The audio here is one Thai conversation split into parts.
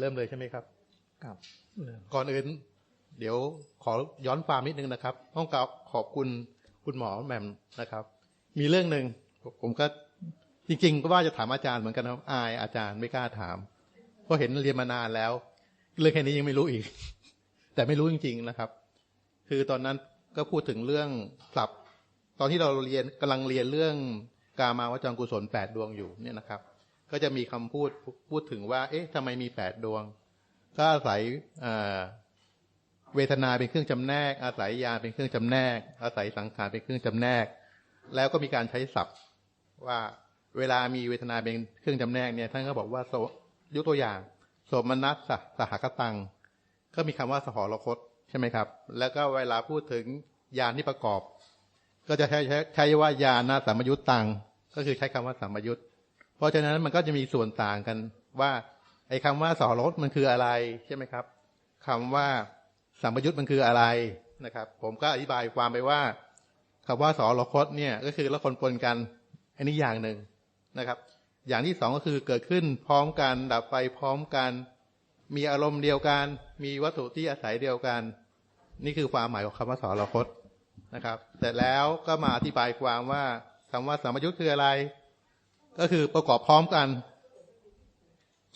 เริ่มเลยใช่ไหมครับครับเริ่มก่อนอื่น เดี๋ยวขอย้อนความนิดนึงนะครับ ต้องกราบขอบคุณคุณหมอแหม่มนะครับ มีเรื่องหนึ่งผมก็จริงๆก็ว่าจะถามอาจารย์เหมือนกันนะอายอาจารย์ไม่กล้าถาม เพราะเห็นเรียนมานานแล้ว เรื่องแค่นี้ยังไม่รู้อีก แต่ไม่รู้จริง ๆนะครับ คือตอนนั้นก็พูดถึงเรื่องศัพท์ ตอนที่เราเรียนกำลังเรียนเรื่องกามาวจรกุศลแปดดวงอยู่เนี่ยนะครับ ก็จะมีคำพูดพูดถึงว่า เอ๊ะทำไมมีแปดดวง ก็อาศัยเวทนาเป็นเครื่องจำแนก อาศัยยาเป็นเครื่องจำแนก อาศัยสังขารเป็นเครื่องจำแนก แล้วก็มีการใช้ศัพท์ว่าเวลามีเวทนาเป็นเครื่องจำแนกเนี่ยท่านก็บอกว่าโสยกตัวอย่างโสมนัสสสหกตัง ก็มีคำว่าสหรคตใช่ไหมครับ แล้วก็เวลาพูดถึงยานที่ประกอบ ก็จะใช้ใช้ใช้ว่ายานาสัมยุตตัง ก็คือใช้คำว่าสัมยุต เพราะฉะนั้นมันก็จะมีส่วนต่างกันว่าไอ้คำว่าสหรคตมันคืออะไรใช่ไหมครับคำว่าสัมมยุตมันคืออะไรนะครับ ผมก็อธิบายความไปว่าคำว่าสหรคตเนี่ยก็คือละคนปนกันอันนี้อย่างหนึ่งนะครับ อย่างที่สองก็คือเกิดขึ้นพร้อมกันดับไปพร้อมกัน มีอารมณ์เดียวกัน มีวัตถุที่อาศัยเดียวกัน นี่คือความหมายของคำว่าสรคตนะครับ แต่แล้วก็มาอธิบายความว่าคำว่าสามยุทธ์คืออะไร ก็คือประกอบพร้อมกัน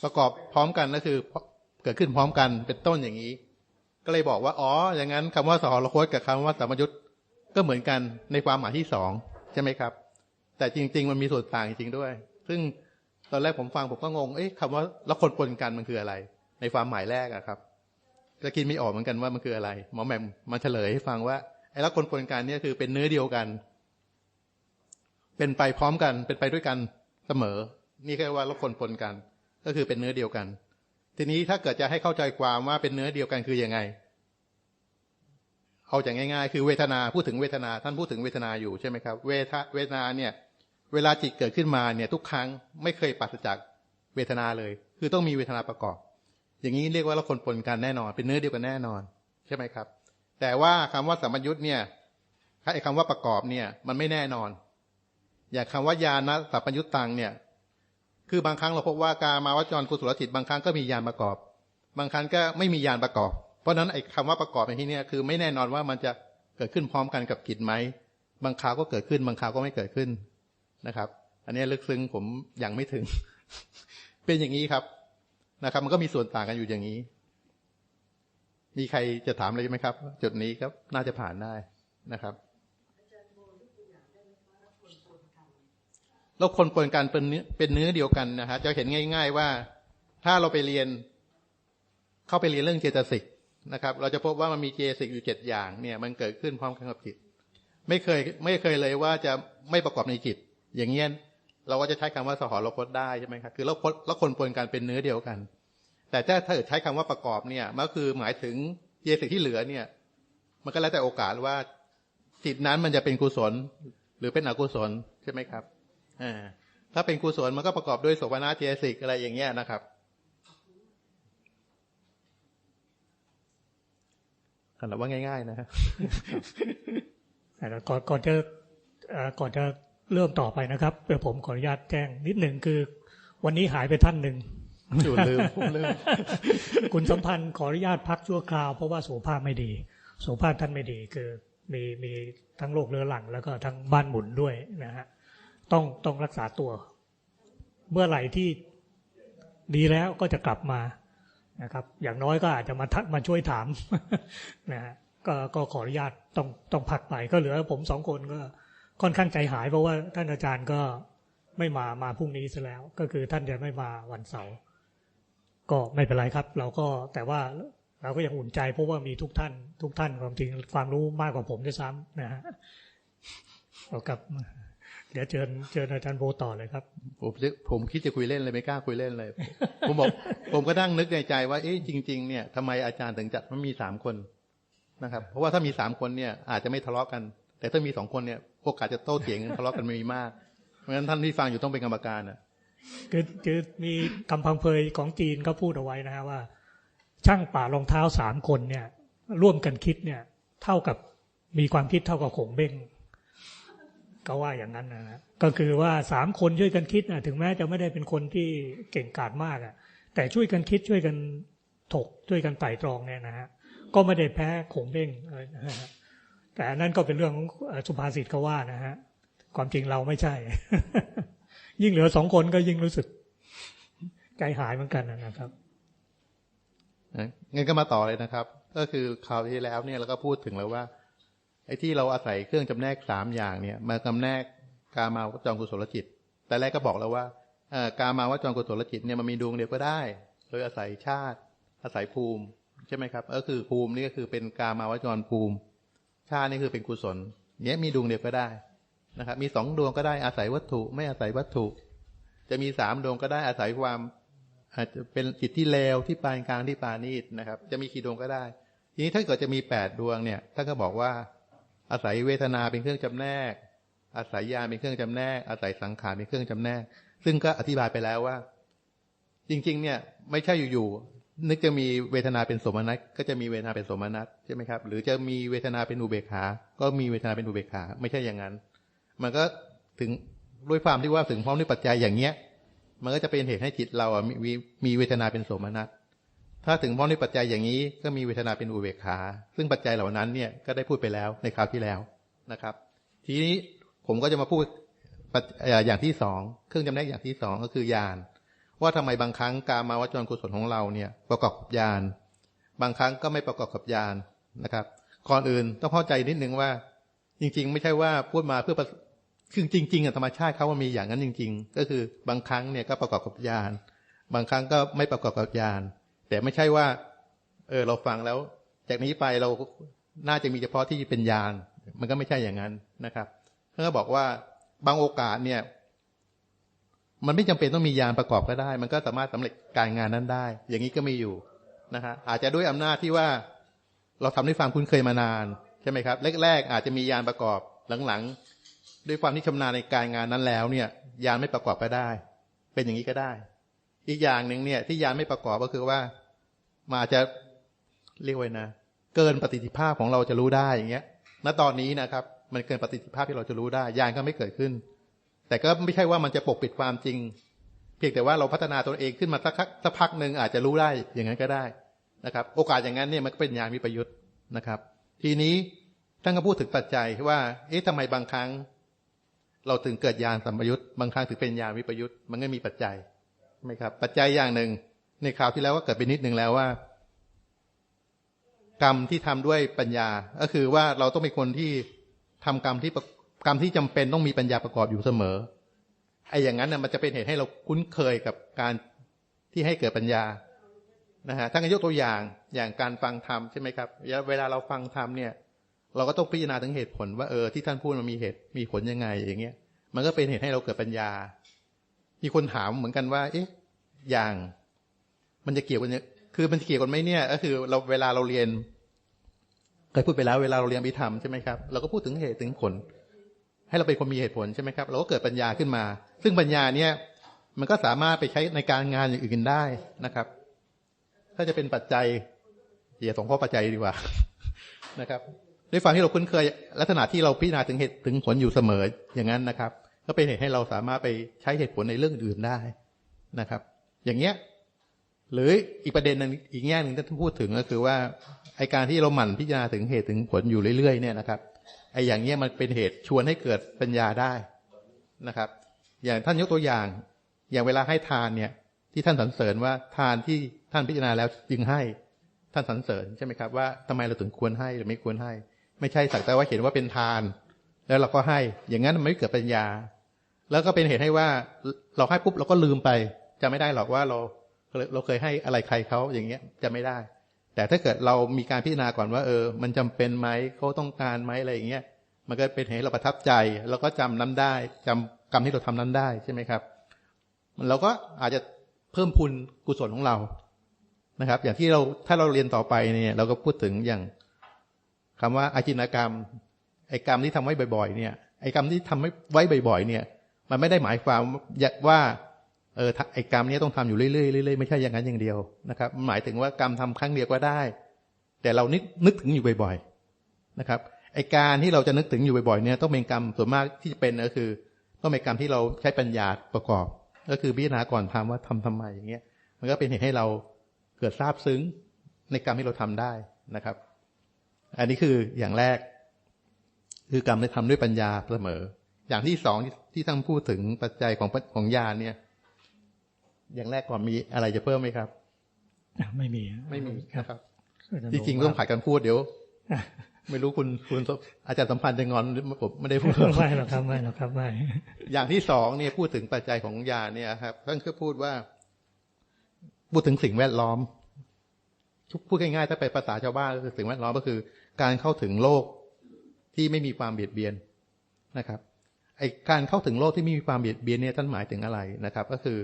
ประกอบพร้อมกันก็คือ เกิดขึ้นพร้อมกันเป็นต้นอย่างนี้ ก็เลยบอกว่า อ๋อ อย่างนั้นคำว่าสหรคตกับคำว่าสามยุทธก็เหมือนกันในความหมายที่สองใช่ไหมครับ แต่จริง ๆ มันมีส่วนต่างจริงๆด้วย ซึ่งตอนแรกผมฟังผมก็งง เอ๊ะคำว่าล้วคนปนกันมันคืออะไร ในความหมายแรกอะครับก็คิดไม่ออกเหมือนกันว่ามันคืออะไร หมอแหม่มมาเฉลยให้ฟังว่าไอ้ละคนปนกันเนี่ยคือเป็นเนื้อเดียวกัน เป็นไปพร้อมกัน เป็นไปด้วยกัน เสมอ นี่แค่ว่าละคนปนกัน ก็คือเป็นเนื้อเดียวกัน ทีนี้ถ้าเกิดจะให้เข้าใจความว่าเป็นเนื้อเดียวกันคือยังไง เอาจากง่ายๆ คือเวทนาพูดถึงเวทนา ท่านพูดถึงเวทนาอยู่ใช่ไหมครับ เวทเวทนาเนี่ย เวลาจิตเกิดขึ้นมาเนี่ย ทุกครั้งไม่เคยปราศจากเวทนาเลย คือต้องมีเวทนาประกอบ อย่างนี้เรียกว่าละคนปนกันแน่นอน เป็นเนื้อเดียวกันแน่นอน ใช่ไหมครับ แต่ว่าคำว่าสัมยุทธเนี่ยไอ้คำว่าประกอบเนี่ย มันไม่แน่นอน อย่างคำว่ายานะสัพพยุตตังเนี่ย คือบางครั้งเราพบว่าการมาวจรกุศลจิตบางครั้งก็มียานประกอบ บางครั้งก็ไม่มียานประกอบ เพราะฉะนั้นไอ้คำว่าประกอบในที่นี้คือไม่แน่นอนว่ามันจะเกิดขึ้นพร้อมกันกับกิจไหมบางคราวก็เกิดขึ้น บางคราวก็ไม่เกิดขึ้นนะครับ อันนี้ลึกซึ้งผมยังไม่ถึง เป็นอย่างนี้ครับนะครับ มันก็มีส่วนต่างกันอยู่อย่างนี้ มีใครจะถามอะไรไหมครับ จุดนี้ครับ น่าจะผ่านได้นะครับ แล้วคนปนกันเป็นเนื้อเป็นเนื้อเดียวกันนะฮะจะเห็นง่าย ๆว่าถ้าเราไปเรียน เข้าไปเรียนเรื่องเจตสิกนะครับ เราจะพบว่ามันมีเจตสิกอยู่เจ็ดอย่างเนี่ยมันเกิดขึ้นพร้อมกันกับจิต ไม่เคยไม่เคยเลยว่าจะไม่ประกอบในจิต อย่างเงี้ยเราก็จะใช้คำว่าสหรคตได้ใช่ไหมครับคือเราคนแล้วคนปนกันเป็นเนื้อเดียวกัน แต่ถ้าถ้าใช้คำว่าประกอบเนี่ยมันก็คือหมายถึงเจตสิกที่เหลือเนี่ย มันก็แล้วแต่โอกาสว่าจิตนั้นมันจะเป็นกุศล หรือเป็นอกุศลใช่ไหมครับ ถ้าเป็นกุศลมันก็ประกอบด้วยโสภณะเจตสิกอะไรอย่างเงี้ยนะครับ ขนาดว่าง่าย ๆ นะฮะแต่ก่อนก่อนจะเอ่อก่อนจะเริ่มต่อไปนะครับเดี๋ยวผมขออนุญาตแจ้งนิดหนึ่งคือ วันนี้หายไปท่านหนึ่งอยู่ลืมผมลืมคุณสัมพันธ์ขออนุญาตพักชั่วคราวเพราะว่าสุขภาพไม่ดีสุขภาพท่านไม่ดีคือมีมีทั้งโรคเรื้อรังแล้วก็ทั้งบ้านหมุนด้วยนะฮะ ต้องต้องรักษาตัว เมื่อไหร่ที่ดีแล้วก็จะกลับมานะครับ อย่างน้อยก็อาจจะมาทักมาช่วยถามนะฮะก็ก็ขออนุญาตต้องต้องพักไปก็เหลือผมสองคนก็ค่อนข้างใจหายเพราะว่าท่านอาจารย์ก็ไม่มามาพรุ่งนี้ซะแล้ว ก็คือท่านจะไม่มาวันเสาร์ก็ไม่เป็นไรครับ เราก็แต่ว่าเราก็ยังอุ่นใจเพราะว่ามีทุกท่าน ทุกท่านความจริงความรู้มากกว่าผมด้วยซ้ำนะฮะเอากลับมา เดี๋ยวเชิญเชิญอาจารย์โบต่อเลยครับผมจะผมคิดจะคุยเล่นเลยไม่กล้าคุยเล่นเลย ผมบอก ผมก็นั่งนึกในใจว่าเอ๊ะจริง ๆ เนี่ยทำไมอาจารย์ถึงจัดมันมีสามคนนะครับ เพราะว่าถ้ามีสามคนเนี่ย อาจจะไม่ทะเลาะกัน แต่ถ้ามีสองคนเนี่ยโอกาสจะโต้เถียงกันทะเลาะกันมีมาก เพราะฉะนั้นท่านที่ฟังอยู่ต้องเป็นกรรมการอะคือคือมีคำพังเพยของจีนก็พูดเอาไว้นะฮะว่า ช่างป่ารองเท้าสามคนเนี่ย ร่วมกันคิดเนี่ย เท่ากับมีความคิดเท่ากับขงเบ้ง ก็ว่าอย่างนั้นนะก็คือว่าสามคนช่วยกันคิดนะถึงแม้จะไม่ได้เป็นคนที่เก่งกาจมากอะแต่ช่วยกันคิดช่วยกันถกช่วยกันไต่ตรองเนี่ยนะฮะก็ไม่ได้แพ้ขงเบ้งอะไรนะฮะแต่นั่นก็เป็นเรื่องของสุภาษิตเขาว่านะฮะความจริงเราไม่ใช่ ยิ่งเหลือสองคนก็ยิ่งรู้สึกใจหายเหมือนกันนะครับงั้นก็มาต่อเลยนะครับ ก็คือคราวที่แล้วเนี่ยเราก็พูดถึงแล้วว่า ไอ้ที่เราอาศัยเครื่องจำแนกสามอย่างเนี่ย มากำแนกกามาวจรกุศลจิต แต่แรกก็บอกแล้วว่าเอ่อกามาวจรกุศลจิตเนี่ยมันมีดวงเดียวก็ได้ โดยอาศัยชาติ อาศัยภูมิใช่ไหมครับก็คือภูมินี่ก็คือเป็นกามาวจรภูมิ ชาตินี่คือเป็นกุศลเนี้ยมีดวงเดียวก็ได้นะครับ มีสองดวงก็ได้อาศัยวัตถุ ไม่อาศัยวัตถุ จะมีสามดวงก็ได้อาศัยความอาจจะเป็นจิตที่เลวที่ปานกลางที่ปานีตนะครับ จะมีกี่ดวงก็ได้ ทีนี้ถ้าเกิดจะมีแปดดวงเนี่ยท่านก็บอกว่า อาศัยเวทนาเป็นเครื่องจำแนก อาศัยญาเป็นเครื่องจำแนก อาศัยสังขารเป็นเครื่องจำแนก ซึ่งก็อธิบายไปแล้วว่า จริง ๆ เนี่ย ไม่ใช่อยู่ๆนึกจะมีเวทนาเป็นสมนัตก็จะมีเวทนาเป็นสมนัตใช่ไหมครับ หรือจะมีเวทนาเป็นอุเบกขา ก็มีเวทนาเป็นอุเบกขา ไม่ใช่อย่างนั้น มันก็ถึงด้วยความที่ว่าถึงพร้อมด้วยปัจจัยอย่างเงี้ย มันก็จะเป็นเหตุให้จิตเราอะมีมีเวทนาเป็นสมนัส ถ้าถึงพร้อมด้วยปัจจัยอย่างนี้ ก็มีเวทนาเป็นอุเบกขา ซึ่งปัจจัยเหล่านั้นเนี่ยก็ได้พูดไปแล้วในคราวที่แล้วนะครับ ทีนี้ผมก็จะมาพูดอย่างที่สองเครื่องจำแนกอย่างที่สองก็คือญาณว่าทำไมบางครั้งการมาวจรกุศลของเราเนี่ยประกอบกับญาณบางครั้งก็ไม่ประกอบกับญาณนะครับก่อนอื่นต้องเข้าใจนิดนึงว่า จริง ๆ ไม่ใช่ว่าพูดมาเพื่อประคือจริงๆอะธรรมชาติเขาว่ามีอย่างนั้นจริง ๆ ก็คือบางครั้งเนี่ยก็ประกอบกับญาณบางครั้งก็ไม่ประกอบกับญาณ แต่ไม่ใช่ว่า เออ เราฟังแล้ว จากนี้ไปเราน่าจะมีเฉพาะที่เป็นญาณมันก็ไม่ใช่อย่างนั้นนะครับเขาบอกว่าบางโอกาสเนี่ย มันไม่จำเป็นต้องมียานประกอบก็ได้ มันก็สามารถสำเร็จการงานนั้นได้ อย่างนี้ก็มีอยู่นะฮะอาจจะด้วยอำนาจที่ว่า เราทำด้วยความคุ้นเคยมานานใช่ไหมครับแรกๆอาจจะมียานประกอบหลังๆ ด้วยความที่ชำนาญในการงานนั้นแล้ว เนี่ย ยานไม่ประกอบก็ได้ เป็นอย่างนี้ก็ได้ อีกอย่างหนึ่งเนี่ย ที่ยานไม่ประกอบก็คือว่ามาจะเรียกไว้นะเกินประสิทิภาพของเราจะรู้ได้อย่างเงี้ย ณตอนนี้นะครับ มันเกินประสิทิภาพที่เราจะรู้ได้ยานก็ไม่เกิดขึ้น แต่ก็ไม่ใช่ว่ามันจะปกปิดความจริง เพียงแต่ว่าเราพัฒนาตัวเองขึ้นมาสักสักพักหนึ่งอาจจะรู้ได้อย่างนั้นก็ได้นะครับ โอกาสอย่างนั้นเนี่ยมันก็เป็นยานวิปยุทธ์นะครับ ทีนี้ท่านก็พูดถึงปัจจัยว่า เอ๊ะทำไมบางครั้ง เราถึงเกิดยานสัมปยุทธ์บางครั้งถึงเป็นยานวิปยุทธ์มันก็มีปัจจัย ไหมครับ ปัจจัยอย่างหนึ่ง ในข่าวที่แล้วก็เกิดไปนิดหนึ่งแล้วว่า กรรมที่ทำด้วยปัญญา ก็คือว่าเราต้องเป็นคนที่ทำกรรมที่กรรมที่จำเป็นต้องมีปัญญาประกอบอยู่เสมอไอ้อย่างนั้นน่ะมันจะเป็นเหตุให้เราคุ้นเคยกับการที่ให้เกิดปัญญานะฮะถ้ากันยกตัวอย่างอย่างการฟังธรรมใช่ไหมครับเวลาเราฟังธรรมเนี่ย เราก็ต้องพิจารณาถึงเหตุผลว่าเออที่ท่านพูดมันมีเหตุมีผลยังไงอย่างเงี้ย มันก็เป็นเหตุให้เราเกิดปัญญา มีคนถามเหมือนกันว่า เอ๊ะ อย่าง มันจะเกี่ยวกันเนี่ยคือมันเกี่ยวกันไหมเนี่ย ก็คือเราเวลาเราเรียนเคยพูดไปแล้วเวลาเราเรียนอภิธรรมใช่ไหมครับเราก็พูดถึงเหตุถึงผล ให้เราเป็นคนมีเหตุผลใช่ไหมครับ เราก็เกิดปัญญาขึ้นมา ซึ่งปัญญาเนี่ย มันก็สามารถไปใช้ในการงานอย่างอื่นได้นะครับ ถ้าจะเป็นปัจจัยอย่าสงข้อปัจจัยดีกว่านะครับด้วยความที่เราคุ้นเคยลักษณะที่เราพิจารณาถึงเหตุถึงผลอยู่เสมออย่างนั้นนะครับ ก็เป็นเหตุให้เราสามารถไปใช้เหตุผลในเรื่องอื่นได้นะครับ อย่างเงี้ย หรืออีกประเด็นนึงอีกแง่หนึ่งที่ท่านพูดถึงก็คือว่าไอการที่เราหมั่นพิจารณาถึงเหตุถึงผลอยู่เรื่อยๆเนี่ยนะครับไออย่างเงี้ยมันเป็นเหตุชวนให้เกิดปัญญาได้นะครับ อย่างท่านยกตัวอย่าง อย่างเวลาให้ทานเนี่ย ที่ท่านสรรเสริญว่าทานที่ท่านพิจารณาแล้วจึงให้ท่านสรรเสริญใช่ไหมครับว่าทำไมเราถึงควรให้หรือไม่ควรให้ ไม่ใช่สักแต่ว่าเห็นว่าเป็นทาน แล้วเราก็ให้อย่างนั้นมันไม่เกิดปัญญา แล้วก็เป็นเหตุให้ว่าเราให้ปุ๊บเราก็ลืมไป จะไม่ได้หรอกว่าเราเราเคยให้อะไรใครเขาอย่างเงี้ยจะไม่ได้ แต่ถ้าเกิดเรามีการพิจารณาก่อนว่า เออ มันจำเป็นไหมเขาต้องการไหมอะไรอย่างเงี้ยมันก็เป็นเหตุเราประทับใจ แล้วก็จำนั้นได้จำกรรมที่เราทำนั้นได้ใช่ไหมครับเราก็อาจจะเพิ่มพูนกุศลของเรานะครับ อย่างที่เราถ้าเราเรียนต่อไปเนี่ยเราก็พูดถึงอย่างคำว่าอาจินกรรมไอ้กรรมที่ทำไว้บ่อยๆ เนี่ยไอ้กรรมที่ทำไว้บ่อยๆ เนี่ย มันไม่ได้หมายความว่าเออไอ้กรรมนี้ต้องทำอยู่เรื่อยๆเรื่อยๆไม่ใช่อย่างนั้นอย่างเดียวนะครับ หมายถึงว่ากรรมทำครั้งเดียวก็ได้ แต่เรานึกนึกถึงอยู่บ่อยๆนะครับไอ้การที่เราจะนึกถึงอยู่บ่อยๆเนี่ยต้องเป็นกรรมส่วนมากที่จะเป็นก็คือ ต้องเป็นกรรมที่เราใช้ปัญญาประกอบ ก็คือพิจารณาก่อนทำว่าทำทำไมอย่างเงี้ย มันก็เป็นเหตุให้เราเกิดซาบซึ้งในกรรมที่เราทำได้นะครับ อันนี้คืออย่างแรก คือกรรมที่ทำด้วยปัญญาเสมอ อย่างที่สองที่ท่านพูดถึงปัจจัยของของญาณเนี่ย อย่างแรกก่อนมีอะไรจะเพิ่มไหมครับอะไม่มี ไม่มีครับนะครับอาจาย์จริงๆบต้ออกงผัดกันพูดเดี๋ยวไม่รู้คุณคุณอาจารย์สัมพันธ์จะงอนหรือผมไม่ได้พูดว่าไม่หรอกครับไม่หรอกครับไม่อย่างที่สองเนี่ยพูดถึงปัจจัยของยาเนี่ยครับท่านก็พูดว่า พูดถึงสิ่งแวดล้อมพูดง่ายๆถ้าไปภาษาชาวบ้านก็คือสิ่งแวดล้อมก็คือ การเข้าถึงโลกที่ไม่มีความเบียดเบียนนะครับ ไอการเข้าถึงโลกที่ไม่มีความเบียดเบียนเนี่ยท่านหมายถึงอะไรนะครับ ก็คือ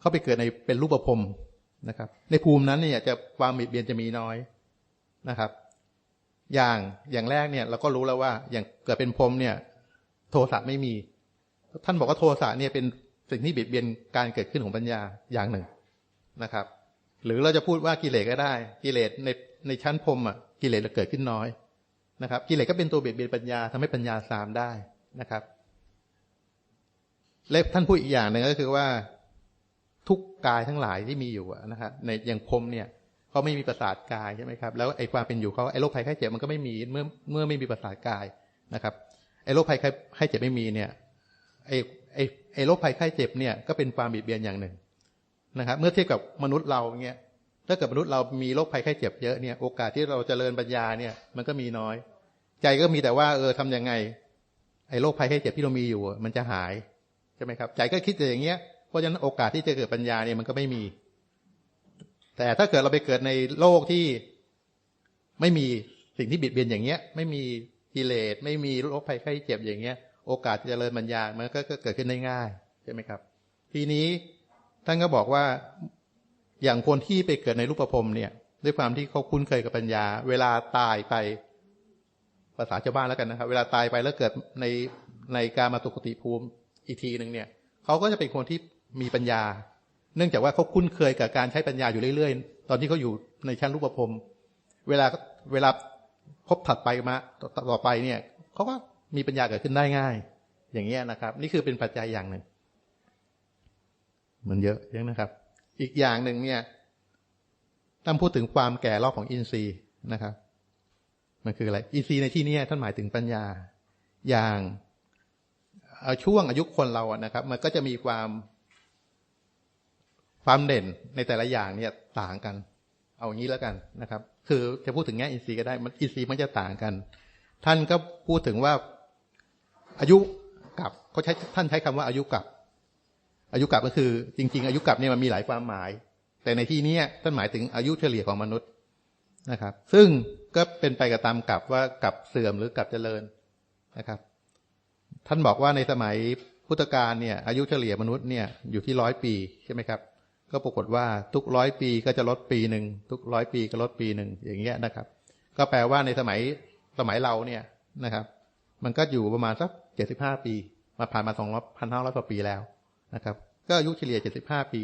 เข้าไปเกิดในเป็นรูปภพนะครับ ในภูมินั้นเนี่ยจะความเบียดเบียนจะมีน้อยนะครับ อย่างอย่างแรกเนี่ย เราก็รู้แล้วว่า อย่างเกิดเป็นพรมเนี่ย โทสะไม่มี ท่านบอกว่าโทสะเนี่ยเป็นสิ่งที่เบียดเบียนการเกิดขึ้นของปัญญาอย่างหนึ่งนะครับ หรือเราจะพูดว่ากิเลสก็ได้ กิเลสในในชั้นพรมอะกิเลสเราเกิดขึ้นน้อยนะครับ กิเลสก็เป็นตัวเบียดเบียนปัญญาทำให้ปัญญาสามได้นะครับ และท่านพูดอีกอย่างหนึ่งก็คือว่าทุกกายทั้งหลายที่มีอยู่นะครับในอย่างพรมเนี่ยเขาไม่มีประสาทกายใช่ไหมครับแล้วไอ้ความเป็นอยู่เขาไอ้โรคภัยไข้เจ็บมันก็ไม่มีเมื่อเมื่อไม่มีประสาทกายนะครับไอ้โรคภัยไข้เจ็บไม่มีเนี่ยไอ้ไอ้ไอ้โรคภัยไข้เจ็บเนี่ยก็เป็นความบีบเบียนอย่างหนึ่งนะครับ เมื่อเทียบกับมนุษย์เราเนี่ยถ้าเกิดมนุษย์เรามีโรคภัยไข้เจ็บเยอะเนี่ยโอกาสที่เราจเจริญปัญญาเนี่ยมันก็มีน้อย ใจก็มีแต่ว่าเออทำยังไง ไอ้โรคภัยไข้เจ็บที่เรามีอยู่ มันจะหาย ใช่ไหมครับ ใจก็คิดแต่อย่างเงี้ย เพราะฉะนั้นโอกาสที่จะเกิดปัญญาเนี่ยมันก็ไม่มี แต่ถ้าเกิดเราไปเกิดในโลกที่ไม่มีสิ่งที่บิดเบียนอย่างเงี้ย ไม่มีกิเลสไม่มีโรคภัยไข้เจ็บอย่างเงี้ย โอกาสที่จะเจริญปัญญามันก็เกิดขึ้นได้ง่ายใช่ไหมครับ ทีนี้ท่านก็บอกว่าอย่างคนที่ไปเกิดในรูปภพเนี่ย ด้วยความที่เขาคุ้นเคยกับปัญญา เวลาตายไปภาษาชาวบ้านแล้วกันนะครับ เวลาตายไปแล้วเกิดในในการมาตุกติภูมิ อีกทีหนึ่งเนี่ยเขาก็จะเป็นคนที่มีปัญญา เนื่องจากว่าเขาคุ้นเคยกับการใช้ปัญญาอยู่เรื่อยๆ ตอนที่เขาอยู่ในชั้นรูปภพเวลาเวลาพบถัดไปมาต่อไปเนี่ยเขาก็มีปัญญาเกิดขึ้นได้ง่าย อย่างเงี้ยนะครับ นี่คือเป็นปัจจัยอย่างหนึ่งมันเยอะเยอะนะครับ อีกอย่างหนึ่งเนี่ยต้องพูดถึงความแก่รอบของอินทรีย์นะครับ มันคืออะไร อินทรีย์ในที่นี้ท่านหมายถึงปัญญา อย่าง ช่วงอายุคนเราอะนะครับ มันก็จะมีความความเด่นในแต่ละอย่างเนี่ยต่างกัน เอางี้แล้วกันนะครับ คือจะพูดถึงแง่อินทรีย์ก็ได้ มันอินทรีย์มันจะต่างกัน ท่านก็พูดถึงว่าอายุกับเขาใช้ท่านใช้คำว่าอายุกับ อายุกับก็คือ จริง ๆ อายุกับเนี่ยมันมีหลายความหมาย แต่ในที่นี้ท่านหมายถึงอายุเฉลี่ยของมนุษย์นะครับ ซึ่งก็เป็นไปกับตามกับว่ากับเสื่อมหรือกับเจริญนะครับ ท่านบอกว่าในสมัยพุทธกาลเนี่ยอายุเฉลี่ยมนุษย์เนี่ยอยู่ที่ร้อยปีใช่ไหมครับ ก็ปรากฏว่าทุกร้อยปีก็จะลดปีหนึ่งทุกร้อยปีก็ลดปีหนึ่งอย่างเงี้ยนะครับ ก็แปลว่าในสมัยสมัยเราเนี่ยนะครับ มันก็อยู่ประมาณสักเจ็ดสิบห้าปี มาผ่านมาสองร้อยพันห้าร้อยกว่าปีแล้วนะครับ ก็อายุเฉลี่ยเจ็ดสิบห้าปี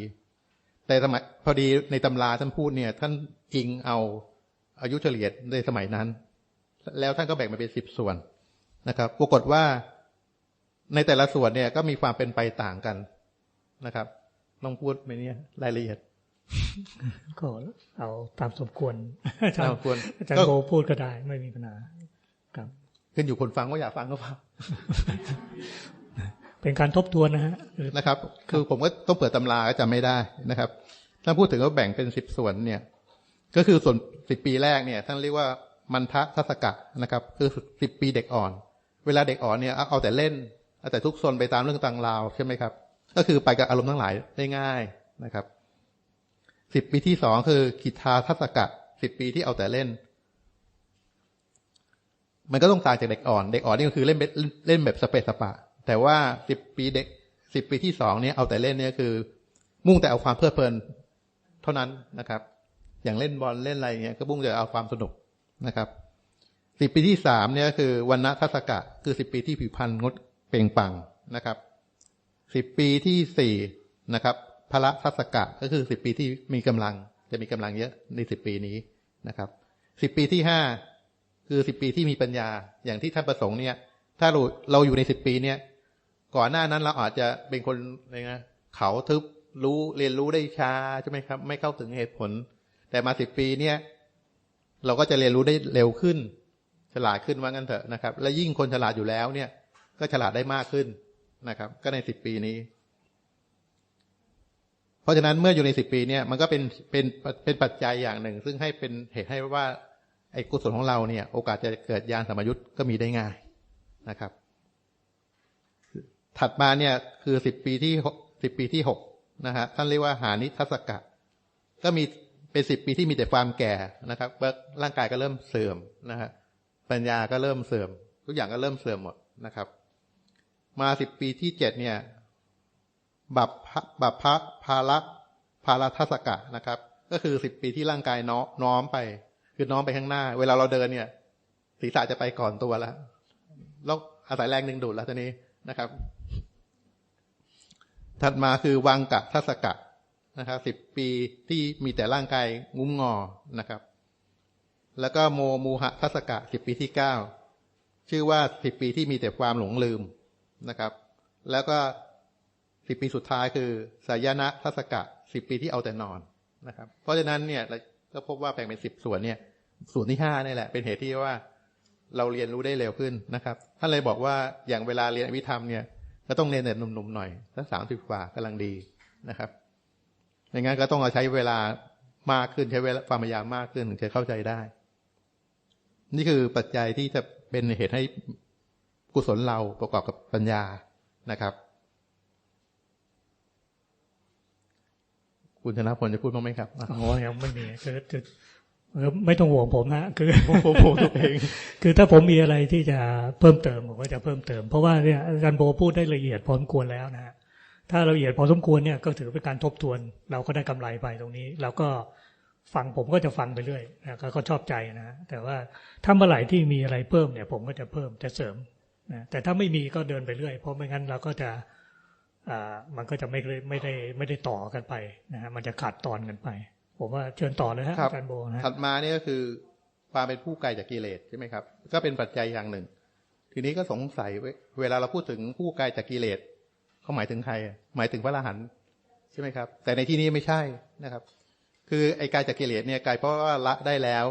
แต่สมัยพอดีในตำราท่านพูดเนี่ย ท่านอิงเอาอายุเฉลี่ยในสมัยนั้น แล้วท่านก็แบ่งมาเป็นสิบส่วนนะครับ ปรากฏว่า ในแต่ละส่วนเนี่ยก็มีความเป็นไปต่างกันนะครับ ต้องพูดไหมเนี่ยรายละเอียด ก็เอาตามสมควรอาจารตามย์สมควรอาจารย์ก็โบพูดก็ได้ไม่มีปัญหาครับ ขึ้นอยู่คนฟังว่าอยากฟังก็ฟังเป็นการทบทวนนะฮะคือนะครับ คือผมก็ต้องเปิดตำราก็จำไม่ได้นะครับ ถ้าพูดถึงว่าแบ่งเป็นสิบส่วนเนี่ย ก็คือส่วนสิบปีแรกเนี่ยท่านเรียกว่ามันทะทัศกะนะครับ คือสิบปีเด็กอ่อน เวลาเด็กอ่อนเนี่ยเอาเอาแต่เล่นเอา แต่ทุกซนไปตามเรื่องต่างราวใช่ไหมครับ ก็คือไปกับอารมณ์ทั้งหลายได้ง่ายนะครับสิบปีที่สองคือกิทาทัศกะสิบปีที่เอาแต่เล่น มันก็ต้องต่างจากเด็กอ่อน เด็กอ่อนนี่ก็คือเล่นแบบเล่นแบบสเปซสปะ แต่ว่าสิบปีเด็กสิบปีที่สองเนี่ยเอาแต่เล่นเนี่ยคือ มุ่งแต่เอาความเพลิดเพลินเท่านั้นนะครับ อย่างเล่นบอลเล่นอะไรเนี่ยก็มุ่งแต่เอาความสนุกนะครับสิบปีที่สามเนี่ยคือวันณทัศกะ คือสิบปีที่ผิวพรรณงด เปล่งปังนะครับสิบปีที่สี่นะครับพละทัศกะก็คือสิบปีที่มีกำลัง จะมีกำลังเยอะในสิบปีนี้นะครับสิบปีที่ห้าคือสิบปีที่มีปัญญาอย่างที่ท่านประสงค์เนี่ย ถ้าเราเราอยู่ในสิบปีเนี่ย ก่อนหน้านั้นเราอาจจะเป็นคนอะไรนะเขาทึบรู้เรียนรู้ได้ช้าใช่ไหมครับ ไม่เข้าถึงเหตุผล แต่มาสิบปีเนี่ย เราก็จะเรียนรู้ได้เร็วขึ้น ฉลาดขึ้นว่างั้นเถอะนะครับ และยิ่งคนฉลาดอยู่แล้วเนี่ย ก็ฉลาดได้มากขึ้นนะครับ ก็ในสิบปีนี้ เพราะฉะนั้นเมื่ออยู่ในสิบปีเนี่ยมันก็เป็นเป็นเป็นปัจจัยอย่างหนึ่ง ซึ่งให้เป็นเหตุให้ว่าไอ้กุศลของเราเนี่ย โอกาสจะเกิดญาณสมยุทธ์ก็มีได้ง่ายนะครับ ถัดมาเนี่ยคือสิบปีที่สิบปีที่หกนะฮะท่านเรียกว่าหานิทัศกะ ก็มีเป็นสิบปีที่มีแต่ความแก่นะครับร่างกายก็เริ่มเสื่อมนะฮะปัญญาก็เริ่มเสื่อม ทุกอย่างก็เริ่มเสื่อมหมดนะครับ มาสิบปีที่เจ็ดเนี่ยบัพพะบัพพะภาระภาราทัศกะนะครับ ก็คือสิบปีที่ร่างกายน้อน้อมไป คือน้อมไปข้างหน้า เวลาเราเดินเนี่ย ศีรษะจะไปก่อนตัวแล้วแล้วอาศัยแรงดึงดูดแล้วทีนี้นะครับ ถัดมาคือวังกะทัศกะนะครับสิบปีที่มีแต่ร่างกายงุ้มงอนะครับ แล้วก็โมมูหะทัศกะสิบปีที่เก้าชื่อว่าสิบปีที่มีแต่ความหลงลืม นะครับ แล้วก็สิบปีสุดท้ายคือสายนะทัศกะสิบปีที่เอาแต่นอนนะครับ เพราะฉะนั้นเนี่ยเราก็พบว่าแบ่งเป็นสิบส่วนเนี่ย ส่วนที่ห้านี่แหละ เป็นเหตุที่ว่าเราเรียนรู้ได้เร็วขึ้นนะครับท่านเลยบอกว่าอย่างเวลาเรียนอภิธรรมเนี่ย ก็ต้องเรียนแต่หนุ่มๆหน่อยสักสามสิบกว่ากำลังดีนะครับไม่งั้นก็ต้องเอาใช้เวลามากขึ้นใช้เวลาความพยายามมากขึ้นถึงจะเข้าใจได้ นี่คือปัจจัยที่จะเป็นเหตุให้ กุศลเราประกอบกับปัญญานะครับ คุณชนะพลจะพูดบ้างไหมครับอ๋อยังไม่มีคือคือไม่ต้องห่วงผมนะคือผมผมผมตัวเอง คือถ้าผมมีอะไรที่จะเพิ่มเติมผมก็จะเพิ่มเติม เพราะว่าเนี่ยอาจารย์โบพูดได้ละเอียดพอสมควรแล้วนะฮะถ้าละเอียดพอสมควรเนี่ยก็ถือเป็นการทบทวน เราก็ได้กำไรไปตรงนี้ แล้วก็ฟังผมก็จะฟังไปเรื่อยนะก็ชอบใจนะแต่ว่าถ้าเมื่อไหร่ที่มีอะไรเพิ่มเนี่ย ผมก็จะเพิ่มจะเสริม นะแต่ถ้าไม่มีก็เดินไปเรื่อย เพราะไม่งั้นเราก็จะอ่ามันก็จะไม่ได้ไม่ได้ไม่ได้ต่อกันไปนะฮะมันจะขาดตอนกันไป ผมว่าเชิญต่อเลยฮะครับอาจารย์โบนะฮะถัดมาเนี่ยก็คือความเป็นผู้ไกลจากกิเลสใช่ไหมครับ ก็เป็นปัจจัยอย่างหนึ่ง ทีนี้ก็สงสัยเวเวลาเราพูดถึงผู้ไกลจากกิเลสเขาหมายถึงใครอะหมายถึงพระอรหันต์ใช่ไหมครับ แต่ในที่นี้ไม่ใช่นะครับ คือไอ้กายจากกิเลสเนี่ยกายเพราะว่าละได้แล้ว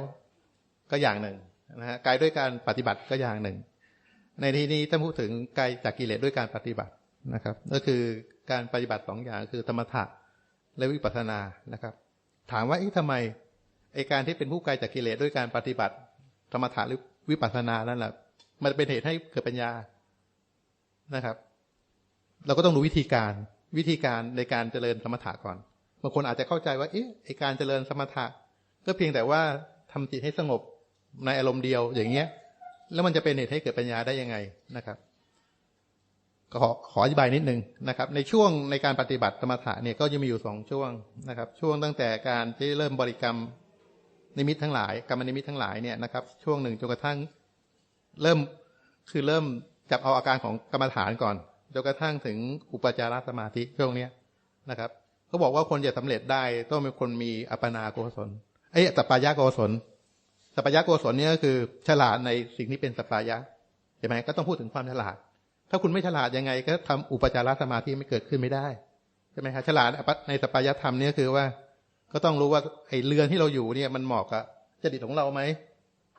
ก็อย่างหนึ่งนะฮะกายด้วยการปฏิบัติก็อย่างหนึ่ง ในที่นี้ถ้าพูดถึงกายจากกิเลสด้วยการปฏิบัตินะครับ ก็คือการปฏิบัติสองอย่างคือธรรมถะและวิปัสสนานะครับ ถามว่าเอ๊ะทำไมไอการที่เป็นผู้ไกลจากกิเลสด้วยการปฏิบัติธรรมถะหรือวิปัสสนานั่นแหละมันเป็นเหตุให้เกิดปัญญานะครับ เราก็ต้องรู้วิธีการวิธีการในการเจริญสมถะก่อนบางคนอาจจะเข้าใจว่าเอ๊ะไอการเจริญสมถะ ก็เพียงแต่ว่าทำจิตให้สงบในอารมณ์เดียวอย่างเงี้ย แล้วมันจะเป็นเหตุให้เกิดปัญญาได้ยังไงนะครับขอขออธิบายนิดนึงนะครับ ในช่วงในการปฏิบัติสมถะเนี่ยก็จะมีอยู่สองช่วงนะครับ ช่วงตั้งแต่การที่เริ่มบริกรรมนิมิตทั้งหลายกรรมนิมิตทั้งหลายเนี่ยนะครับ ช่วงหนึ่งจนกระทั่งเริ่มคือเริ่มจับเอาอาการของกรรมฐานก่อนจนกระทั่งถึงอุปจารสมาธิช่วงเนี้ยนะครับเขาบอกว่าคนจะสำเร็จได้ต้องเป็นคนมีอัปปนาโกศลไอ้ยสัปปายะโกศล สัปายะโกศลเนี่ยก็คือฉลาดในสิ่งที่เป็นสัปายะใช่ไหมก็ต้องพูดถึงความฉลาด ถ้าคุณไม่ฉลาดยังไง ก็ทำอุปจารสมาธิไม่เกิดขึ้นไม่ได้ใช่ไหมครับฉลาดในสัปายธรรมเนี่ยคือว่า ก็ต้องรู้ว่าไอ้เรือนที่เราอยู่เนี่ยมันเหมาะกับจริตของเราไหม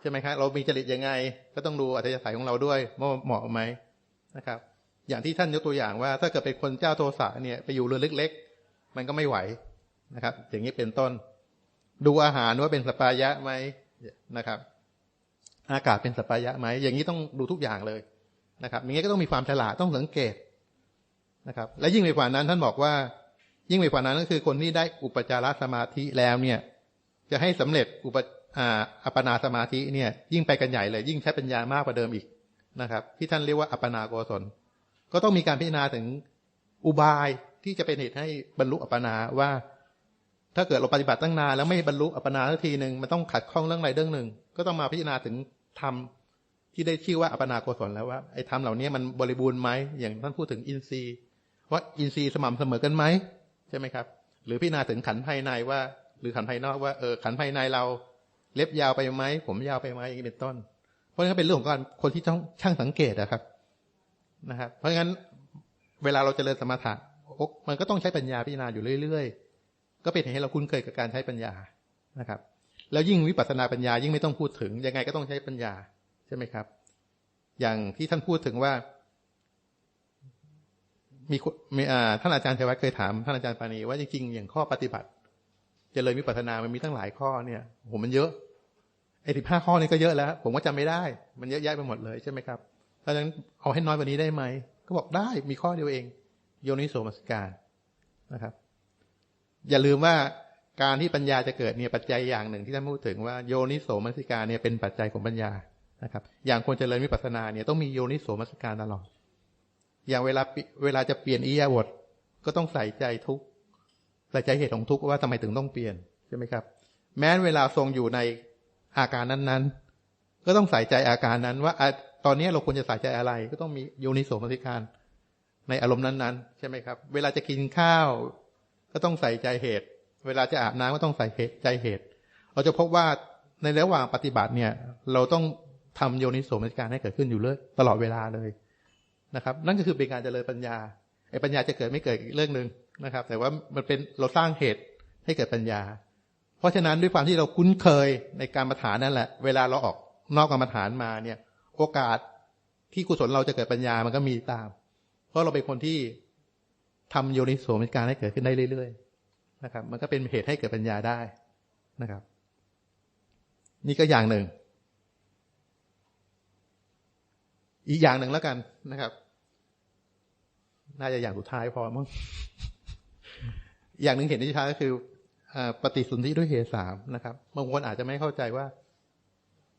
ใช่ไหมครับเรามีจริตยังไง ก็ต้องดูอัธยาศัยของเราด้วยว่าเหมาะไหมนะครับ อย่างที่ท่านยกตัวอย่างว่า ถ้าเกิดเป็นคนเจ้าโทสะเนี่ยไปอยู่เรือนเล็ก ๆ มันก็ไม่ไหวนะครับ อย่างนี้เป็นต้น ดูอาหารว่าเป็นสปายะไหม นะครับ อากาศเป็นสปายะไหมอย่างนี้ต้องดูทุกอย่างเลยนะครับอย่างนี้ก็ต้องมีความฉลาดต้องสังเกตนะครับ และยิ่งไปกว่านั้นท่านบอกว่า ยิ่งไปกว่านั้นก็คือคนที่ได้อุปจารสมาธิแล้วเนี่ย จะให้สำเร็จอุปอ่าอัปนาสมาธิเนี่ย ยิ่งไปกันใหญ่เลย ยิ่งใช้ปัญญามากกว่าเดิมอีกนะครับ ที่ท่านเรียกว่าอัปนาโกศลก็ต้องมีการพิจารณาถึงอุบายที่จะเป็นเหตุให้บรรลุอัปนาว่า ถ้าเกิดเราปฏิบัติตั้งนานแล้วไม่บรรลุอัปปนาสักทีหนึ่งมันต้องขัดข้องเรื่องใดเรื่องหนึ่ง ก็ต้องมาพิจารณาถึงธรรมที่ได้ชื่อว่าอัปปนาโกศลแล้วว่าไอ้ธรรมเหล่านี้มันบริบูรณ์ไหมอย่างท่านพูดถึงอินทรีย์ ว่าอินทรีย์สม่ำเสมอกันไหมใช่ไหมครับ หรือพิจารณาถึงขันภายในว่า หรือขันภายนอกว่าเออขันภายในเราเล็บยาวไปไหมผมยาวไปไหมอย่างนี้เป็นต้น เพราะนั้นเป็นเรื่องของการคนที่ต้องช่างสังเกตนะครับนะครับ เพราะงั้นเวลาเราจเจริญสมถะมันก็ต้องใช้ปัญญาพิจารณาอยู่เรื่อยๆ ก็เป็นเหตุให้เราคุ้นเคยกับการใช้ปัญญานะครับ แล้วยิ่งวิปัสสนาปัญญายิ่งไม่ต้องพูดถึง ยังไงก็ต้องใช้ปัญญาใช่ไหมครับ อย่างที่ท่านพูดถึงว่า มีมีอ่าท่านอาจารย์ชัยวัฒน์เคยถามท่านอาจารย์ปานีว่าจริงๆอย่างข้อปฏิบัติเจริญวิปัสสนามันมีตั้งหลายข้อเนี่ยผมมันเยอะไอ้สิบห้าข้อนี่ก็เยอะแล้ว ผมก็จำไม่ได้ มันเยอะแยะไปหมดเลยใช่ไหมครับเพราะฉะนั้นเอาให้น้อยกว่านี้ได้ไหม ก็บอกได้มีข้อเดียวเอง โยนิโสมนสิการนะครับ อย่าลืมว่าการที่ปัญญาจะเกิดเนี่ยปัจจัยอย่างหนึ่งที่ท่านพูดถึงว่าโยนิโสมนสิการเนี่ยเป็นปัจจัยของปัญญานะครับ อย่างคนเจริญวิปัสสนาเนี่ยต้องมีโยนิโสมนสิการตลอดอย่างเวลาเวลาจะเปลี่ยนอิยาบถก็ต้องใส่ใจทุกใส่ใจเหตุของทุกว่าทำไมถึงต้องเปลี่ยนใช่ไหมครับ แม้เวลาทรงอยู่ในอาการนั้นๆ ก็ต้องใส่ใจอาการนั้น ว่าตอนนี้เราควรจะใส่ใจอะไร ก็ต้องมีโยนิโสมนสิการในอารมณ์นั้นๆ ใช่ไหมครับ เวลาจะกินข้าว ก็ต้องใส่ใจเหตุ เวลาจะอาบน้ำก็ต้องใส่ใจเหตุ เราจะพบว่าในระหว่างปฏิบัติเนี่ย เราต้องทำโยนิโสมนสิการให้เกิดขึ้นอยู่เลยตลอดเวลาเลยนะครับ นั่นก็คือเป็นการเจริญปัญญาไอ้ปัญญาจะเกิดไม่เกิดอีกเรื่องหนึ่งนะครับ แต่ว่ามันเป็นเราสร้างเหตุให้เกิดปัญญา เพราะฉะนั้นด้วยความที่เราคุ้นเคยในการมาฐานนั่นแหละ เวลาเราออกนอกกรรมฐานมาเนี่ย โอกาสที่กุศลเราจะเกิดปัญญามันก็มีตาม เพราะเราเป็นคนที่ ทำโยนิโสมนการให้เกิดขึ้นได้เรื่อยๆนะครับ มันก็เป็นเหตุให้เกิดปัญญาได้นะครับ นี่ก็อย่างหนึ่ง อีกอย่างหนึ่งแล้วกันนะครับ น่าจะอย่างสุดท้ายพอมั้งอย่างหนึ่งเห็นที่ชัดก็คืออปฏิสนธิด้วยเหตุสามนะครับบางคนอาจจะไม่เข้าใจว่า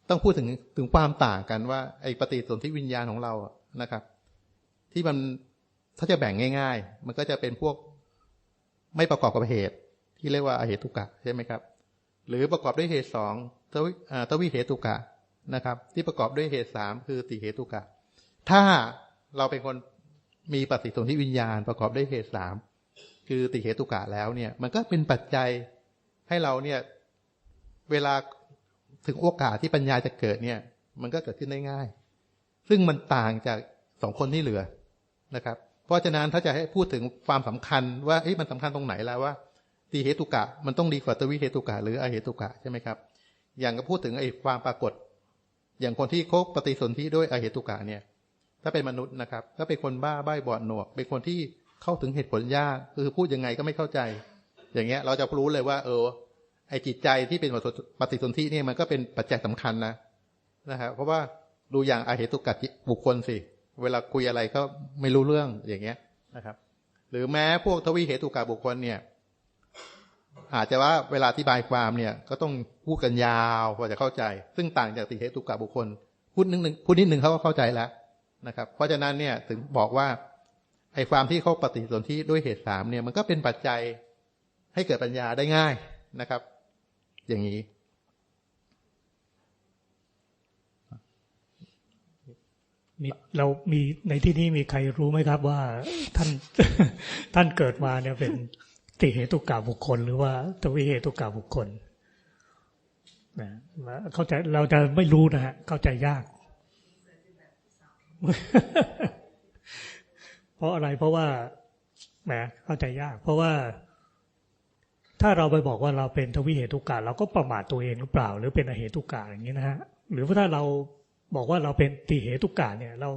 ต้องพูดถึงถึงความต่างกันว่า ไอ้ปฏิสนธิวิญญาณของเรานะครับ ที่มัน ถ้าจะแบ่งง่าย ๆ มันก็จะเป็นพวกไม่ประกอบกับเหตุ ที่เรียกว่าอเหตุตุกะใช่ไหมครับ หรือประกอบด้วยเหตุสองทวิอ่าทวิเหตุตุกะนะครับ ที่ประกอบด้วยเหตุสามคือติเหตุตุกะ ถ้าเราเป็นคนมีปฏิสนธิวิญญาณประกอบด้วยเหตุสามคือติเหตุกะแล้วเนี่ย มันก็เป็นปัจจัยให้เราเนี่ย เวลาถึงโอกาสที่ปัญญาจะเกิดเนี่ย มันก็เกิดขึ้นได้ง่าย ซึ่งมันต่างจากสองคนที่เหลือนะครับ ราะฉะนั้นถ้าจะให้พูดถึงความสำคัญว่าเอ๊ะมันสำคัญตรงไหนแล้วว่าติเหตุกะ มันต้องดีกว่าตวิเหตุกะ หรืออเหตุกะใช่ไหมครับ อย่างก็พูดถึงไอ้ความปรากฏ อย่างคนที่โคกปฏิสนธิด้วยอเหตุกะเนี่ย ถ้าเป็นมนุษย์นะครับ ถ้าเป็นคนบ้าใบ้บอดหนวก เป็นคนที่เข้าถึงเหตุผลยากคือพูดยังไงก็ไม่เข้าใจ อย่างเงี้ยเราจะรู้เลยว่า เออ ไอจิตใจที่เป็นปฏิสนธิเนี่ยมันก็เป็นปัจจัยสำคัญนะนะครับเพราะว่าดูอย่างอเหตุกะบุคคลสิ เวลาคุยอะไรก็ไม่รู้เรื่องอย่างเงี้ยนะครับ หรือแม้พวกทวีเหตุกะบุคคลเนี่ย อาจจะว่าเวลาอธิบายความเนี่ย ก็ต้องพูดกันยาวกว่าจะเข้าใจ ซึ่งต่างจากติเหตุกะบุคคล พูดนิดนึงพูดนิดนึงเขาก็เข้าใจแล้วนะครับ เพราะฉะนั้นเนี่ยถึงบอกว่าไอ้ความที่เขาปฏิสนธิด้วยเหตุสามเนี่ย มันก็เป็นปัจจัยให้เกิดปัญญาได้ง่ายนะครับ อย่างนี้ มีเรามีในที่นี้มีใครรู้ไหมครับว่าท่านท่านเกิดมาเนี่ยเป็นติเหตุกาบุคคล หรือว่าตวิเหตุกาบุคคลนะเข้าใจเราจะไม่รู้นะฮะเข้าใจยาก เพราะอะไรเพราะว่าแหมเข้าใจยาก เพราะว่า ถ้าเราไปบอกว่าเราเป็นทวิเหตุกาเราก็ประมาทตัวเองหรือเปล่า หรือเป็นอเหตุกาอย่างนี้นะฮะหรือว่าถ้าเรา บอกว่าเราเป็นติเหตุกาเนี่ย เรา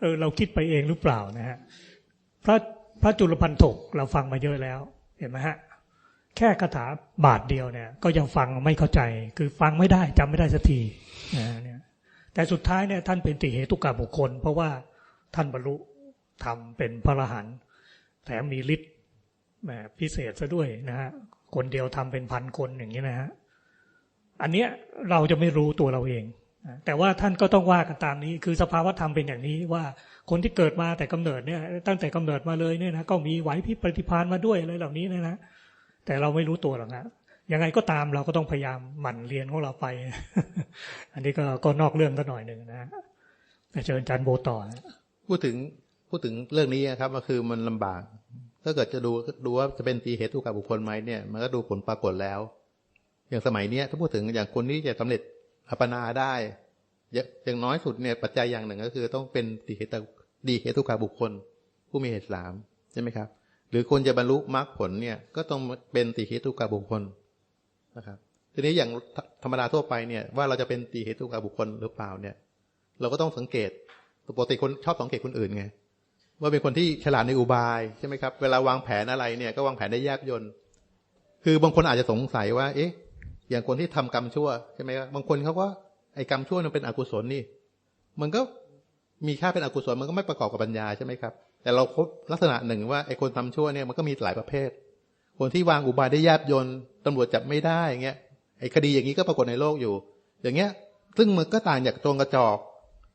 เออเราคิดไปเองหรือเปล่านะฮะพระพระจุลพันธกเราฟังมาเยอะแล้ว เห็นไหมฮะแค่คาถาบาทเดียวเนี่ย ก็ยังฟังไม่เข้าใจ คือฟังไม่ได้จำไม่ได้สักทีนะเนี่ยแต่สุดท้ายเนี่ยท่านเป็นติเหตุกาบุคคล เพราะว่าท่านบรรลุทำเป็นพระอรหันต์แถมมีฤทธิ์แหมพิเศษซะด้วยนะฮะคนเดียวทำเป็นพันคนอย่างนี้นะฮะอันเนี้ยเราจะไม่รู้ตัวเราเอง แต่ว่าท่านก็ต้องว่ากันตามนี้ คือสภาวธรรมเป็นอย่างนี้ว่าคนที่เกิดมาแต่กำเนิดเนี่ย ตั้งแต่กำเนิดมาเลยเนี่ยนะก็มีไหวพริบปฏิภาณมาด้วยอะไรเหล่านี้นะนะแต่เราไม่รู้ตัวหรอกนะยังไงก็ตามเราก็ต้องพยายามหมั่นเรียนของเราไป อันนี้ก็ก็นอกเรื่องก็หน่อยหนึ่งนะแต่เชิญอาจารย์โบต่อพูดถึงพูดถึงเรื่องนี้นครับก็คือมันลำบาก ถ้าเกิดจะดูดูว่าจะเป็นตีเหตุกับบุคคลไหมเนี่ยมันก็ดูผลปรากฏแล้ว อย่างสมัยเนี้ยถ้าพูดถึงอย่างคนที่จะสำเร็จ อัปนาได้อย่างน้อยสุดเนี่ยปัจจัยอย่างหนึ่งก็คือ ต้องเป็นตีเหตุดีเหตุกับบุคคล ผู้มีเหตุสามใช่ไหมครับ หรือคนจะบรรลุมรรคผลเนี่ยก็ต้องเป็นติเหตุกาบุคคลนะครับทีนี้อย่างธรรมดาทั่วไปเนี่ยว่าเราจะเป็นติเหตุกาบุคคลหรือเปล่าเนี่ย เราก็ต้องสังเกตปกติคนชอบสังเกตคนอื่นไงว่าเป็นคนที่ฉลาดในอุบายใช่ไหมครับ เวลาวางแผนอะไรเนี่ยก็วางแผนได้แยบยนต์คือบางคนอาจจะสงสัยว่า เอ๊ะ อย่างคนที่ทำกรรมชั่วใช่ไหมครับบางคนเขาก็ไอ้กรรมชั่วมันเป็นอกุศลนี่ มันก็มีค่าเป็นอกุศลมันก็ไม่ประกอบกับปัญญาใช่ไหมครับ แต่เราพบลักษณะหนึ่งว่าไอ้คนทำชั่วเนี่ยมันก็มีหลายประเภท คนที่วางอุบายได้แยบยนต์ตำรวจจับไม่ได้อย่างเงี้ยไอ้คดีอย่างนี้ก็ปรากฏในโลกอยู่ อย่างเงี้ย ซึ่งมันก็ต่างจากโจงกระจอก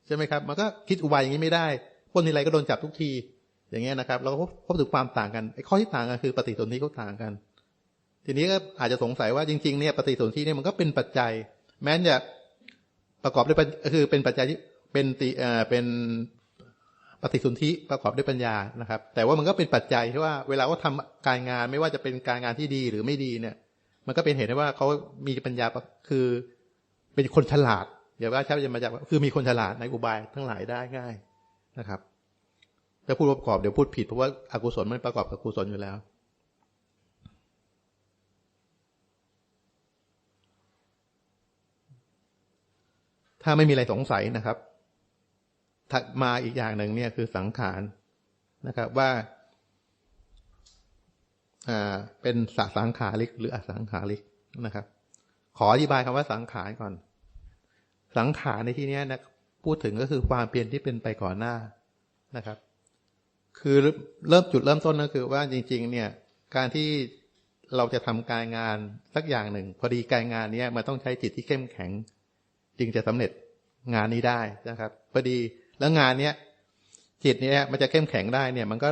ใช่ไหมครับ มันก็คิดอุบายอย่างนี้ไม่ได้ปล้นทีไรก็โดนจับทุกที อย่างเงี้ยนะครับ เราก็พบถึงความต่างกันไอ้ข้อที่ต่างกันคือปฏิสนธิเขาต่างกัน ทีนี้ก็อาจจะสงสัยว่าจริงๆเนี่ยปฏิสนธิเนี่ยมันก็เป็นปัจจัย แม้จะประกอบด้วยคือเป็นปัจจัยที่เป็นติเอ่อเป็นปฏิสนธิประกอบด้วยปัญญานะครับ แต่ว่ามันก็เป็นปัจจัยที่ว่าเวลาเขาทำการงานไม่ว่าจะเป็นการงานที่ดีหรือไม่ดีเนี่ย มันก็เป็นเหตุให้ว่าเขามีปัญญาคือเป็นคนฉลาดเดี๋ยวว่าช้จะมาจากคือมีคนฉลาดในอุบายทั้งหลายได้ง่ายนะครับถ้าพูดประกอบเดี๋ยวพูดผิดเพราะว่าอากุศลมันประกอบกับกุศลอยู่แล้ว ถ้าไม่มีอะไรสงสัยนะครับ ถัดมาอีกอย่างหนึ่งเนี่ยคือสังขารนะครับว่าอ่าเป็นสสังขาริก หรืออสังขาริกนะครับ ขออธิบายคำว่าสังขารก่อน สังขารในที่นี้นะพูดถึงก็คือความเปลี่ยนที่เป็นไปก่อนหน้านะครับ คือเริ่มจุดเริ่มต้นก็คือว่าจริง ๆ เนี่ย การที่เราจะทำการงานสักอย่างหนึ่ง พอดีการงานเนี้ยมันต้องใช้จิตที่เข้มแข็ง จึงจะสำเร็จงานนี้ได้นะครับพอดีแล้วงานเนี้ยจิตเนี้ยมันจะเข้มแข็งได้เนี่ย มันก็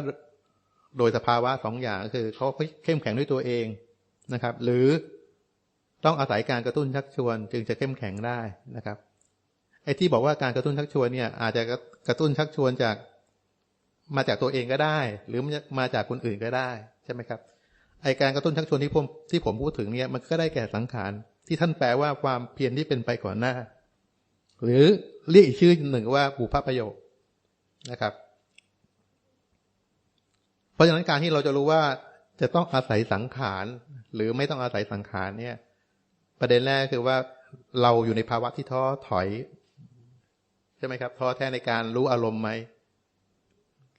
โดยสภาวะสองอย่างก็คือเขาเข้มแข็งด้วยตัวเองนะครับ หรือต้องอาศัยการกระตุ้นชักชวน จึงจะเข้มแข็งได้นะครับไอ้ที่บอกว่าการกระตุ้นชักชวนเนี่ย อาจจะกระตุ้นชักชวนจากมาจากตัวเองก็ได้ หรือมาจากคนอื่นก็ได้ใช่ไหมครับไอการกระตุ้นชักชวนที่ผมที่ผมพูดถึงเนี่ยมันก็ได้แก่สังขาร ที่ท่านแปลว่าความเพียรที่เป็นไปก่อนหน้า หรือเรียกอีกชื่อหนึ่งว่าบุพประโยคนะครับ เพราะฉะนั้นการที่เราจะรู้ว่าจะต้องอาศัยสังขาร หรือไม่ต้องอาศัยสังขารเนี่ย ประเด็นแรกคือว่าเราอยู่ในภาวะที่ท้อถอย ใช่ไหมครับท้อแท้ในการรู้อารมณ์ไหม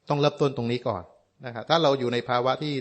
ต้องเริ่มต้นตรงนี้ก่อนนะครับถ้าเราอยู่ในภาวะที่